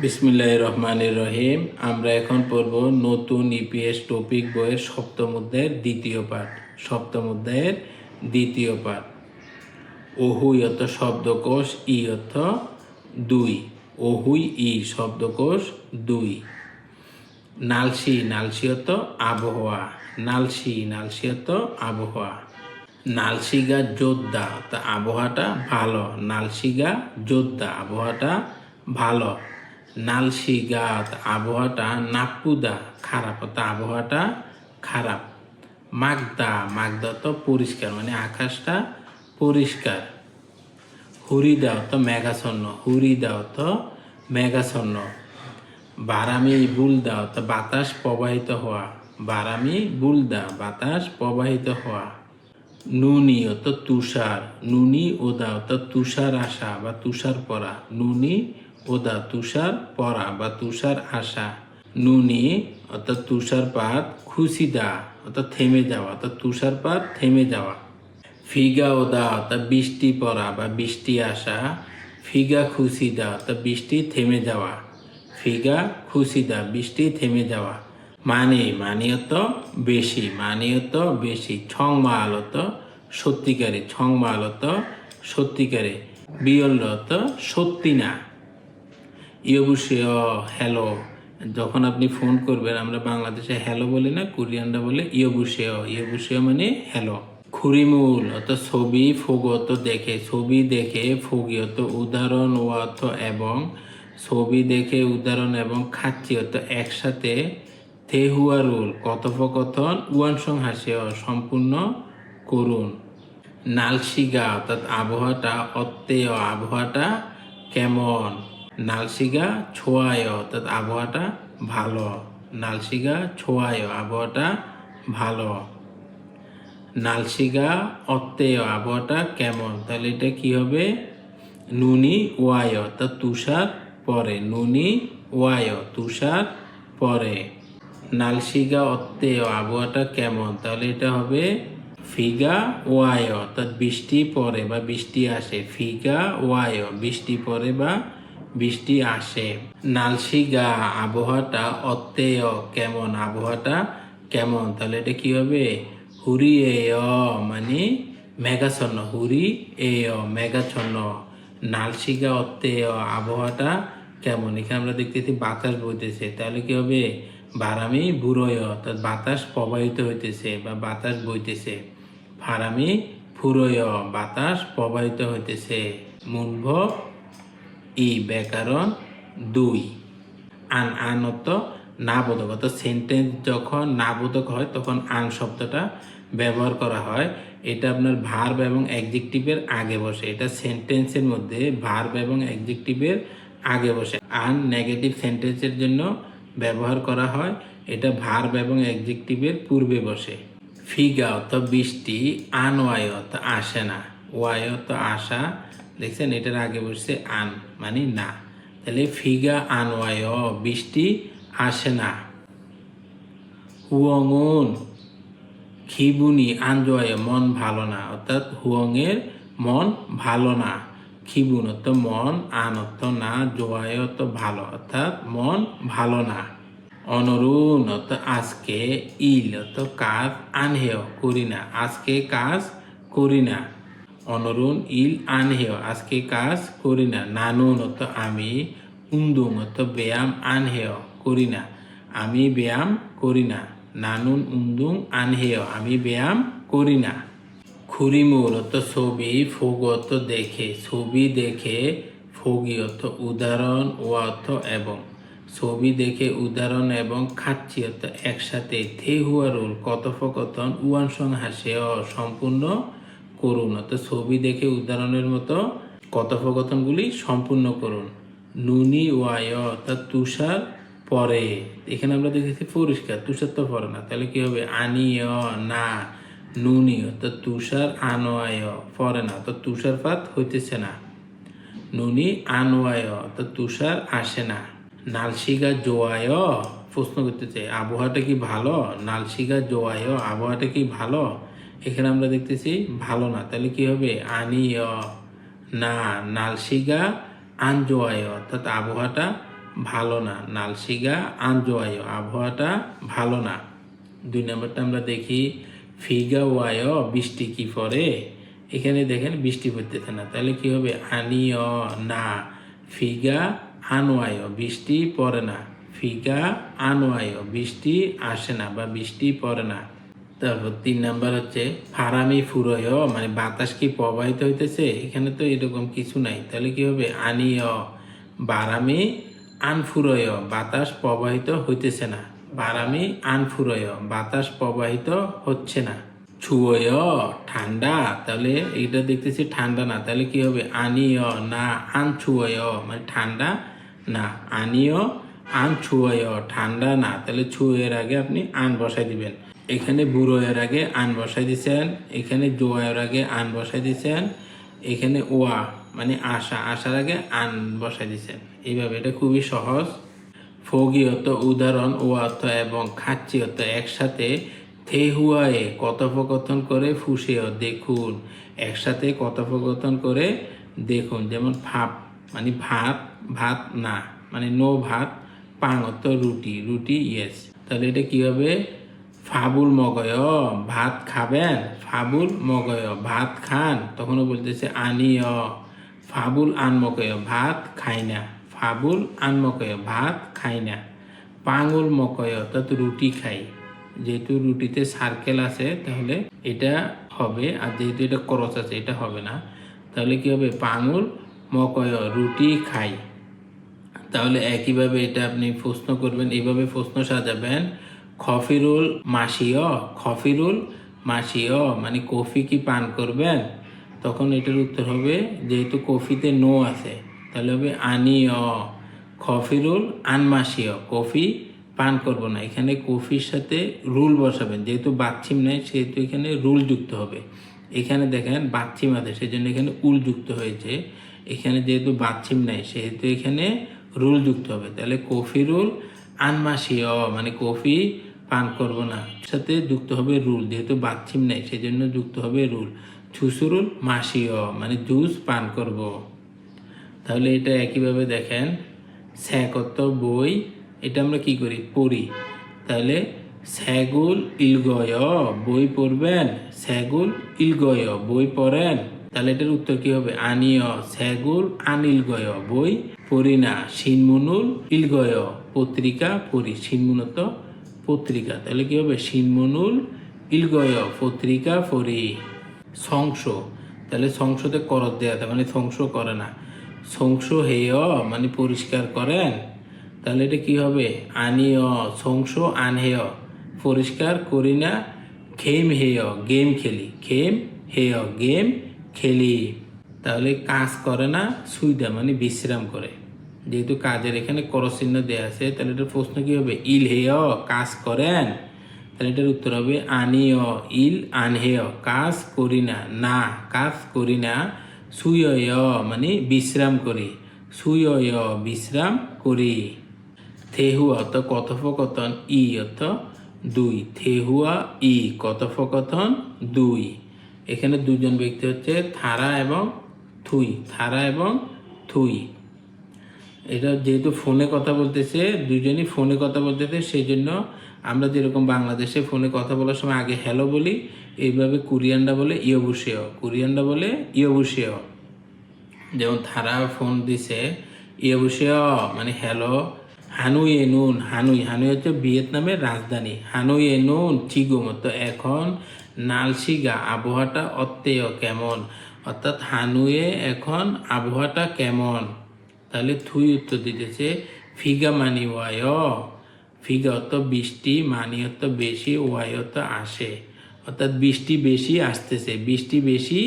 বিসমিল্লাহ রহমানির রহিম। আমরা এখন পড়ব নতুন ইপিএস টপিক বইয়ের সপ্তম অধ্যায়ের দ্বিতীয় পাঠ। সপ্তম অধ্যায়ের দ্বিতীয় পাঠ। ওহুইয়ত শব্দকোষ ইয়ত দুই। অহুই ই শব্দকোষ, দুই। নালসি নালসি নালসিয়ত আবহাওয়া। নালসি নালসি নালসিয়ত আবহাওয়া। নালসিগা যোদ্ধা তা আবহাওয়াটা ভালো। নালসিগা যোদ্ধা আবহাওয়াটা ভালো। নালসিগা তা আবহাওয়াটা নাপুদা খারাপ তা আবহাওয়াটা খারাপ। মাগদা মাগদা তো পরিষ্কার মানে আকাশটা পরিষ্কার। হুরিদাও তো মেঘাছন্ন হুরিদাও তো মেঘাছন্ন বারামি বুল বুলদা তো বাতাস প্রবাহিত হওয়া, বারামি বুলদা, বাতাস প্রবাহিত হওয়া। নুনি অত তুষার, নুনি ওদা অত তুষার আসা বা তুষার পরা নুনি ওদা তুষার পরা বা তুষার আসা। নুনি, অর্থাৎ তুষারপাত খুশিদা অর্থাৎ থেমে যাওয়া, অর্থাৎ তুষারপাত থেমে যাওয়া। ফিগা ওদা, অর্থাৎ বৃষ্টি পড়া বা বৃষ্টি আসা। ফিগা খুশিদা অর্থাৎ বৃষ্টি থেমে যাওয়া। ফিগা খুশিদা বৃষ্টি থেমে যাওয়া। মানে মানিয়ত বেশি মানিয়ত বেশি, ছং মালত সত্যিকারে, ছং মালত সত্যিকারে। বিয়লত সত্যি না। ইয়বুসেয় হ্যালো। যখন আপনি ফোন করবেন, আমরা বাংলাদেশে হ্যালো বলি না, কোরিয়ানরা বলে ইয়বুসেয় ইয়বুসেয় মানে হ্যালো। খুরিমূল অত ছবি ফগত দেখে, ছবি দেখে ফগিয়ত, উদাহরণ ওয়াত এবং ছবি দেখে উদাহরণ এবং খাচ্ছিয়ত একসাথে তেহুয়ারুল, কথোপকথন উয়ানসং হাসিয় সম্পূর্ণ করুন। নালসিগা, অর্থাৎ আবহাওয়াটা অত্যেয়, আবহাওয়াটা কেমন? নালসিগা ছোয়ায় অর্থাৎ আবহাওয়াটা ভালো। নালসিগা ছোয়ায় আবহাওয়াটা ভালো। নালসিগা অত্যেয় আবহাওয়াটা কেমন? তাহলে এটা কি হবে? নুনি ওয়ায় অর্থাৎ তুষার পরে। নুনি ওয়ায় তুষার পরে। নালসিগা অত্যেয় আবহাওয়াটা কেমন? তাহলে এটা হবে ফিগা ওয়ায় অর্থাৎ বৃষ্টি পরে বা বৃষ্টি আসে। ফিগা ওয়ায় বৃষ্টি পরে বা বৃষ্টি আসে। নালসিগা আবহাওয়াটা অত্যেয় কেমন? আবহাওয়াটা কেমন? তাহলে এটা কি হবে? হুরি এ মানে মেঘাচ্ছন্ন। হুরি এ মেঘাচ্ছন্ন। নালসিগা অত্যেয় আবহাওয়াটা কেমন? এখানে আমরা দেখতেছি বাতাস বইতেছে। তাহলে কি হবে? বারামি বুড়োয় অর্থাৎ বাতাস প্রবাহিত হইতেছে বা বাতাস বইতেছে। ফারামি ফুরয় বাতাস প্রবাহিত হইতেছে। মুনভ ই ব্যাকরণ দুই। আন আনত না বোধক অর্থাৎ সেন্টেন্স যখন না বোধক হয়, তখন আন শব্দটা ব্যবহার করা হয়। এটা আপনার ভার্ব এবং অ্যাডজেক্টিভের আগে বসে। এটা সেন্টেন্সের মধ্যে ভার্ব এবং অ্যাডজেক্টিভের আগে বসে। আন নেগেটিভ সেন্টেন্সের জন্য ব্যবহার করা হয়। এটা ভার্ব এবং অ্যাডজেক্টিভের পূর্বে বসে। ফিগা অত বৃষ্টি আন ওয়ায় অত আসে না। ওয়ায় অত আসা দেখছেন, এটার আগে বসছে আন মানে না। তাহলে ফিগা আন ওয়ায় বৃষ্টি আসে না। হুয়ংউন, খিবুনি আনজয় মন ভালো না। অর্থাৎ হুয়ংয়ের মন ভালো না। খিবুন অর্থ মন, আন অর্থ না, জোয়ায় অর্থ ভালো। অর্থাৎ মন ভালো না। অনরুণ অর্থ আজকে, ইল অর্থ কাজ আনহেয়, করি না। আজকে কাজ করি না। অনরুণ, ইল আনহেয়। আজকে কাজ করি না। নানুন অর্থ আমি উন্দুং অর্থ ব্যায়াম আনহেয় করি না। আমি ব্যায়াম করি না। নানুন উন্দুং আনহেয়, আমি ব্যায়াম করি না। খুরিমূল অত ছবি ফগত দেখে। ছবি দেখে ফগি অর্থ উদাহরণ ও অর্থ এবং ছবি দেখে উদাহরণ এবং খাচ্ছি অর্থ একসাথে। থেহুয়ারুল কথোপকথন উয়ানসং হাসে অ সম্পূর্ণ করুন অর্থ ছবি দেখে উদাহরণের মতো কথোপকথনগুলি সম্পূর্ণ করুন। নুনি ওয়ায়, অর্থাৎ তুষার পরে। এখানে আমরা দেখেছি পরিষ্কার, তুষার তো পরে না। তাহলে কি হবে? আনিয় না। নুনি, অর্থাৎ তুষার আনোয়ায় পরে না। অর্থাৎ তুষারপাত হইতেছে না। নুনি আনোয়ায় অর্থাৎ তুষার আসে না। নালসিগা জোয়ায়, প্রশ্ন করতে চাই আবহাওয়াটা কি ভালো? নালসিগা জোয়ায়, আবহাওয়াটা কি ভালো? এখানে আমরা দেখতেছি ভালো না। তাহলে কি হবে? আনিয়, না, নালসিগা, আনজোয়ায়। অর্থাৎ আবহাওয়াটা ভালো না। নালশিগা আঞ্জোয়ায় আবহাওয়াটা ভালো না। দুই নম্বরটা আমরা দেখি ফিগা ওয়ায় বৃষ্টি কি পড়ে? এখানে দেখেন বৃষ্টি পড়তেছে না। তাহলে কি হবে? আনিয়, না। ফিগা, আনোয়ায়। বৃষ্টি পড়ে না। ফিগা, আনোয়ায়। বৃষ্টি আসে না বা বৃষ্টি পড়ে না। তারপর তিন নাম্বার হচ্ছে ফারামি ফুরয় মানে বাতাস কি প্রবাহিত হইতেছে? এখানে তো এরকম কিছু নাই। তাহলে কি হবে? আনিয়, বারামি, আনফুরয়, বাতাস প্রবাহিত হইতেছে না। বারামি, আনফুরয়, বাতাস প্রবাহিত হচ্ছে না। ছুয়, ঠান্ডা, তাহলে এটা দেখতেছি ঠান্ডা না। তাহলে কি হবে? আনিয়, না আন ছুয় মানে ঠান্ডা না। আনিয় আন ছুয় ঠান্ডা না। তাহলে ছুয়ের আগে আপনি আন বসাই দিবেন। এখানে বুড়োয়ের আগে আন বসাই দিছেন, এখানে জোয়ের আগে আন বসাই দিছেন, এখানে ওয়া মানে আশা আসার আগে আন বসাই দিছেন। এইভাবে এটা খুবই সহজ। ফগি অর্থ উদাহরণ ও অর্থ এবং খাচ্ছি অর্থ একসাথে থেহুয়ায়ে কথোপকথন করে ফুসেও দেখুন। একসাথে কথোপকথন করে দেখুন, যেমন ভাপ মানে ভাত ভাত না মানে নো ভাত পাং অর্থ রুটি রুটি ইয়েস তাহলে এটা কি হবে ফাবুল মগয় ভাত খাবেন? ফাবুল মগয় ভাত খান? তখনও বলতেছে, আনিয়। ফাবুল আন আনমকয় ভাত খাই না। ফাবুল আন আনমকয় ভাত খাই না। পাঙুল মকয় অর্থাৎ রুটি খাই। যেহেতু রুটিতে সার্কেল আছে, তাহলে এটা হবে। আর যেহেতু এটা করচ আছে, এটা হবে না। তাহলে কি হবে? পাঙুল মকয় রুটি খাই। তাহলে একইভাবে এটা আপনি প্রশ্ন করবেন এইভাবে প্রশ্ন সাজাবেন। খফিরুল মাসিও খফিরুল মাসিও মানে কফি কি পান করবেন? তখন এটার উত্তর হবে, যেহেতু কফিতে নো আছে, তাহলে হবে আনিও খফিরুল আনমাসিও কফি পান করব না। এখানে কফির সাথে রুল বসাবেন, যেহেতু বাচ্ছিম নেই, সেহেতু এখানে রুল যুক্ত হবে। এখানে দেখেন বাচ্ছিম আছে সেই জন্য এখানে উল যুক্ত হয়েছে। এখানে যেহেতু বাচ্ছিম নাই, সেহেতু এখানে রুল যুক্ত হবে। তাহলে কফি রুল আনমাসিও মানে কফি পান করব না। সাথে যুক্ত হবে রুল, যেহেতু বাচ্ছিম নাই, সেজন্য যুক্ত হবে রুল। ছুসুরুল মাসিও মানে জুস পান করব। তাহলে এটা একইভাবে দেখেন স্যাকত্ব বই, এটা আমরা কি করি? পড়ি। তাহলে স্যাগুল ইলগয়, বই পড়বেন? স্যাগুল ইলগয়, বই পড়েন? তাহলে এটার উত্তর কি হবে? আনিয়, স্যাগুল আনিলগয়, বই পড়ি না। সিনমুনুল ইলগয়, পত্রিকা পড়ি। সিনমুনত পত্রিকা। তাহলে কি হবে? সিনমনুল ইলগয় পত্রিকা পড়ি। সংস তাহলে সংসতে করত দেয়া থাকে মানে ধ্বংস করে না। সংস হেয় মানে পরিষ্কার করেন। তাহলে এটা কি হবে? আনিয়। সংস আনহেয়। পরিষ্কার করি না খেম হেয়, গেম খেলি। খেম হেয়, গেম খেলি। তাহলে কাজ করে না সুইদা মানে বিশ্রাম করে। যেহেতু কাজের এখানে করচিহ্ন দেওয়া আছে, তাহলে এটার প্রশ্ন কি হবে? ইল হেয়, কাজ করেন? তাহলে এটার উত্তর হবে আনিয়, ইল আনহেয়, কাজ করি না না কাজ করি না সুয় মানে বিশ্রাম করি। সুয় বিশ্রাম করি। থেহু অত কথোপকথন, ই অত দুই। থেহুয়া ই কথোপকথন, দুই। এখানে দুজন ব্যক্তি হচ্ছে, থারা এবং থুই। থারা এবং থুই। এটা যেহেতু ফোনে কথা বলতেছে দুজনই ফোনে কথা বলতেছে সেই জন্য আমরা যেরকম বাংলাদেশে ফোনে কথা বলার সময় আগে হ্যালো বলি, এইভাবে কোরিয়ানরা বলে ইয়বুসেয় কোরিয়ানরা বলে ইয়বুসেয় যেমন থারা ফোন দিছে ইয়বুসেয় মানে হ্যালো হানুই এ নুন, হানুই হানুই হচ্ছে ভিয়েতনামের রাজধানী, হানুই এ নুন চিগুম তো এখন নালসিগা, আবহাওয়াটা অত্যেয় কেমন? অর্থাৎ হানুয়ে এখন আবহাওয়াটা কেমন? তাহলে থুই উত্তর দিতেছে, ফিগা মানি ওয়ায়। ফিগা অত বৃষ্টি, মানি অত বেশি ওয়াই অত আসে। অর্থাৎ বৃষ্টি বেশি আসতেছে, বৃষ্টি বেশি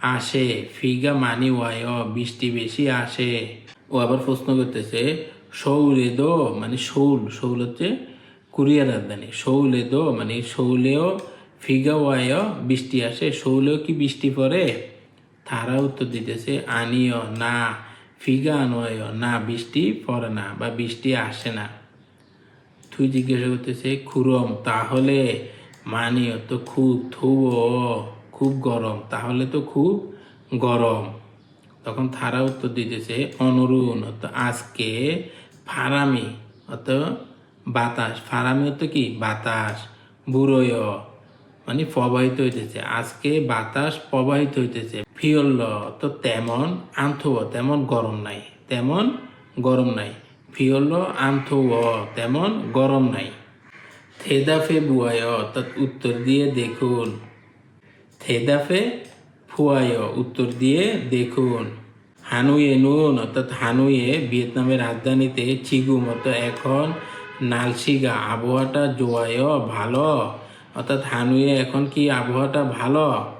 আসে, ফিগা মানি ওয়ায়, বৃষ্টি বেশি আসে। ও আবার প্রশ্ন করতেছে, শৌলে দো মানে শৌল শৌল হচ্ছে কুরিয়া রাজধানী। শৌলে দো মানে শৌলেও ফিগা ওয়ায়, বৃষ্টি আসে, শৌলেও কি বৃষ্টি পড়ে? তারা উত্তর দিতেছে, আনিও, না। ফিগা আনয় না বৃষ্টি পড়ে না, বা বৃষ্টি আসে না। তুই জিজ্ঞাসা করতেছে, খুরম, তাহলে মানিও তো খুব থুব খুব গরম, তাহলে তো খুব গরম। তখন থারা উত্তর দিতেছে, অনুরুণ, অত আজকে ফারামি, অত বাতাস ফারামি অত কি? বাতাস, বুড়োয় মানে প্রবাহিত হইতেছে। আজকে বাতাস প্রবাহিত হইতেছে। ফিয়ল্ল তো তেমন আন্থু তেমন গরম নাই, তেমন গরম নাই। ফিয়ল্ল আন্থু তেমন গরম নাই। থেদাফে বুয়ায়, অর্থাৎ উত্তর দিয়ে দেখুন। থেদাফে ফুয়ায়, উত্তর দিয়ে দেখুন। হানুয়ে নুন, অর্থাৎ হানুয়ে ভিয়েতনামের রাজধানীতে চিগু মতো এখন নালসিগা আবহাওয়াটা জোয়ায়, ভালো। অর্থাৎ হানুয়ে এখন কি আবহাওয়াটা ভালো?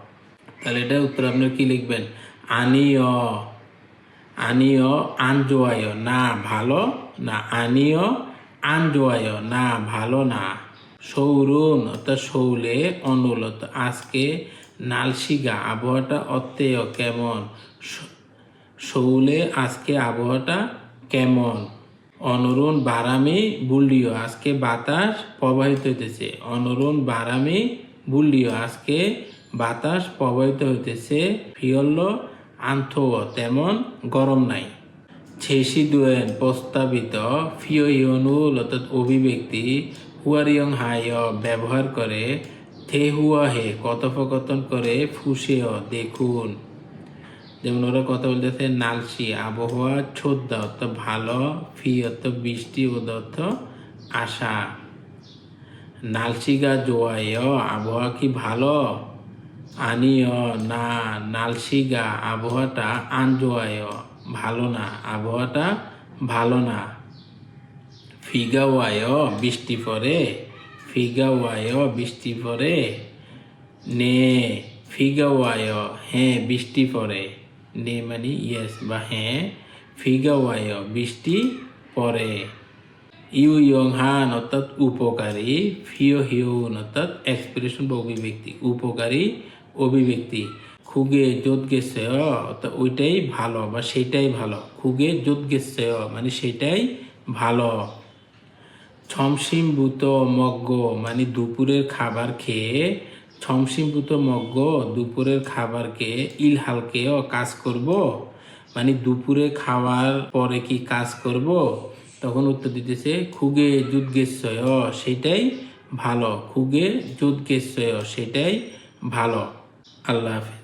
তাহলে এটা উত্তর আপনার কি লিখবেন? আনিয়। আনিয়, আনজোয়ায়। না, ভালো না, আনিয়, আনজোয়ায়। না, ভালো না। সৌরুন অর্থাৎ শৌলে অনুলত আজকে নালসিগা আবহাওয়াটা অত্যেয় কেমন? স- শৌলে আজকে আবহাওয়াটা কেমন? অনরুণ বারামি বুলিও আজকে বাতাস প্রবাহিত হইতেছে। অনরুণ বারামি বুলিও আজকে বাতাস প্রবাহিত হইতেছে। ফিয়ল্ল আন্থ তেমন গরম নাই। ছেসি দুয়েন প্রস্তাবিত ফিও ইয়নুল অর্থাৎ অভিব্যক্তি, হুয়ারিয়ং হায় ব্যবহার করে থে হুয়া হে কথোপকথন করে ফুসেও দেখুন। যেমন ওরা কথা বলতেছে, নালসি, আবহাওয়া ছোদ্দা, অর্থ ভালো, ফি, অর্থ বৃষ্টি ও অর্থ আশা। নালসি নালসিগা জোয়ায় আবহাওয়া কি ভালো? আনিয় না নালসিগা আবহাওয়াটা আনজোয়ায় ভালো না, আবহাওয়াটা ভালো না। ফিগাওয়ায় বৃষ্টি পরে? পড়ে ফিগাওয়ায় বৃষ্টি পরে। নে ফিগাওয়ায় হ্যাঁ বৃষ্টি পড়ে নে মানে ইয়েস বা হ্যাঁ ফিগাওয়ায় বৃষ্টি পরে ইউ ইয়ং হান অর্থাৎ উপকারী, ফিও হিউন অর্থাৎ এক্সপ্রেশন বা অভিব্যক্তি, উপকারী অভিব্যক্তি। খুগে যোদ গেছে, অর্থাৎ ওইটাই ভালো বা সেটাই ভালো। খুগে যোদ গেছে মানে সেটাই ভালো। ছমসিমভূত মগ্গ মানে দুপুরের খাবার খেয়ে ছমসিমভূত মগ্গ দুপুরের খাবারকে ইলহালকেও কাজ করব? মানে দুপুরে খাওয়ার পরে কি কাজ করব? তখন উত্তর দিতেছে, খুগে যুদ্গেশ্বয় সেটাই ভালো। খুগে যুদ্গেশ্বয় সেটাই ভালো। আল্লাহ হাফেজ।